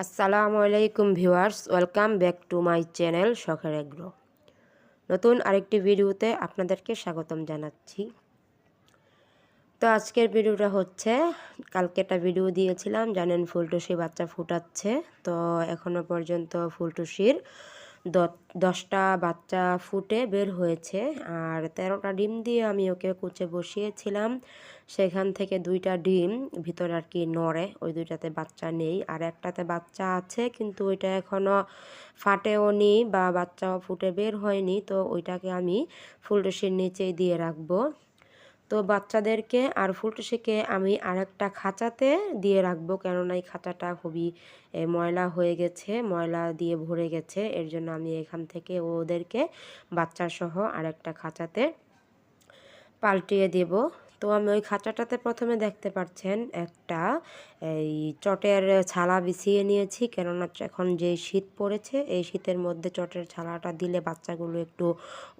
আসসালামু আলাইকুম viewers, welcome back to my channel শখের এগ্রো। নতুন আরেকটি ভিডিওতে আপনাদেরকে স্বাগতম জানাচ্ছি। তো আজকের ভিডিওটা হচ্ছে, কালকে একটা ভিডিও দিয়েছিলাম, জানেন ফুলটুসি বাচ্চা ফুটাচ্ছে, তো এখনও পর্যন্ত ফুলটুসির দশটা বাচ্চা ফুটে বের হয়েছে আর তেরোটা ডিম দিয়ে আমি ওকে কুচে বসিয়েছিলাম। সেখান থেকে দুইটা ডিম, ভিতরে আর কি নড়ে, ওই দুইটাতে বাচ্চা নেই। আর একটাতে বাচ্চা আছে, কিন্তু ওইটা এখনও ফাটেও নি বা বাচ্চাও ফুটে বের হয়নি, তো ওইটাকে আমি ফুলটুসির নিচেই দিয়ে রাখব। তো বাচ্চাদেরকে আর ফুলটুসিকে আমি আরেকটা খাঁচাতে দিয়ে রাখব। কেননা এই খাঁচাটা খুবই ময়লা হয়ে গেছে, ময়লা দিয়ে ভরে গেছে। এর জন্য আমি এখান থেকে ওদেরকে বাচ্চাসহ আর একটা খাঁচাতে পাল্টিয়ে দেব। তো আমি ওই খাঁচাটাতে প্রথমে দেখতে পাচ্ছেন একটা এই চটের ছালা বিছিয়ে নিয়েছি, কেননা এখন যে শীত পড়েছে, এই শীতের মধ্যে চটের ছালাটা দিলে বাচ্চাগুলো একটু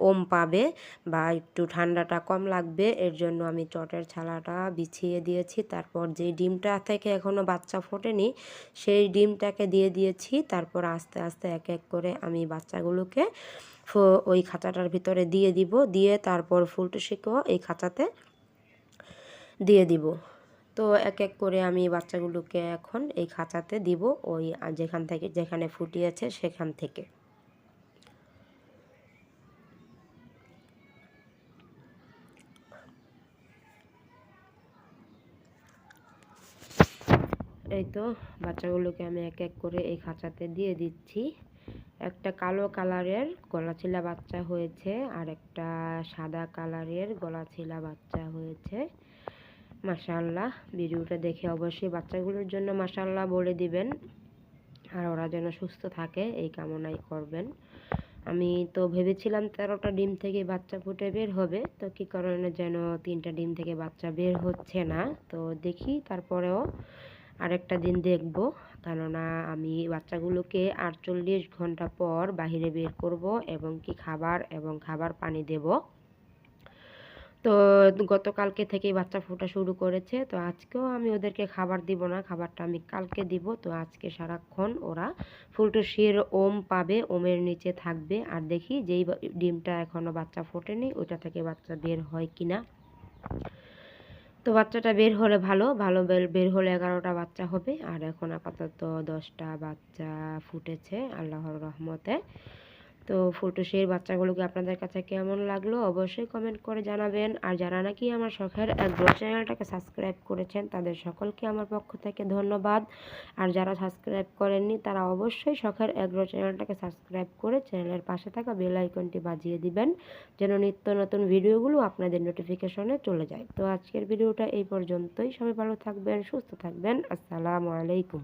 ওম পাবে বা একটু ঠান্ডাটা কম লাগবে। এর জন্য আমি চটের ছালাটা বিছিয়ে দিয়েছি। তারপর যে ডিমটা থেকে এখনও বাচ্চা ফোটেনি, সেই ডিমটাকে দিয়ে দিয়েছি। তারপর আস্তে আস্তে এক এক করে আমি বাচ্চাগুলোকে ওই খাঁচাটার ভিতরে দিয়ে দিব। দিয়ে তারপর ফুলটুসিকেও এই খাঁচাতে দিয়ে দিব। তো এক এক করে আমি বাচ্চাগুলোকে এখন এই খাঁচাতে দিব ওই যেখান থেকে, যেখানে ফুটিয়েছে সেখান থেকে। এই তো বাচ্চাগুলোকে আমি এক এক করে এই খাঁচাতে দিয়ে দিচ্ছি। একটা কালো কালারের গলাছিলা বাচ্চা হয়েছে আর একটা সাদা কালারের গলাছিলা বাচ্চা হয়েছে। মাশাল্লাহ ভিডিওটা দেখে অবশ্যই বাচ্চাগুলোর জন্য মাশাল্লাহ বলে দিবেন। আর ওরা যেন সুস্থ থাকে, এই কামনাই করবেন। আমি তো ভেবেছিলাম তেরোটা ডিম থেকে বাচ্চা ফুটে বের হবে, তো কী কারণে যেন তিনটা ডিম থেকে বাচ্চা বের হচ্ছে না? তো দেখি, তারপরেও আরেকটা দিন দেখব। কেননা আমি বাচ্চাগুলোকে আটচল্লিশ ঘণ্টা পর বাহিরে বের করব এবং কি খাবার এবং খাবার পানি দেব। তো গতকালকে থেকেই বাচ্চা ফোটা শুরু করেছে। তো আজকেও আমি ওদেরকে খাবার দিব না, খাবারটা আমি কালকে দিব। তো আজকে সারাক্ষণ ওরা ফুলটুসির ওম পাবে, ওমের নিচে থাকবে। আর দেখি যেই ডিমটা এখনও বাচ্চা ফোটেনি, ওইটা থেকে বাচ্চা বের হয় কিনা। তো বাচ্চাটা বের হলে ভালো ভালো বের হলে এগারোটা বাচ্চা হবে। আর এখন আপাতত দশটা বাচ্চা ফুটেছে, আল্লাহর রহমতে। তো ফুলটুসির বাচ্চাগুলোকে আপনাদের কাছে কেমন লাগল অবশ্যই কমেন্ট করে জানাবেন। আর যারা নাকি আমার শখের একগ্রো চ্যানেলটাকে সাবস্ক্রাইব করেছেন, তাদের সকলকে আমার পক্ষ থেকে ধন্যবাদ। আর যারা সাবস্ক্রাইব করেননি, তারা অবশ্যই শখের একগ্রো চ্যানেলটাকে সাবস্ক্রাইব করে চ্যানেলের পাশে থাকা বেল আইকনটি বাজিয়ে দিবেন, যেন নিত্য নতুন ভিডিওগুলো আপনাদের নোটিফিকেশনে চলে যায়। তো আজকের ভিডিওটা এই পর্যন্তই। সবাই ভালো থাকবেন, সুস্থ থাকবেন। আসসালামু আলাইকুম।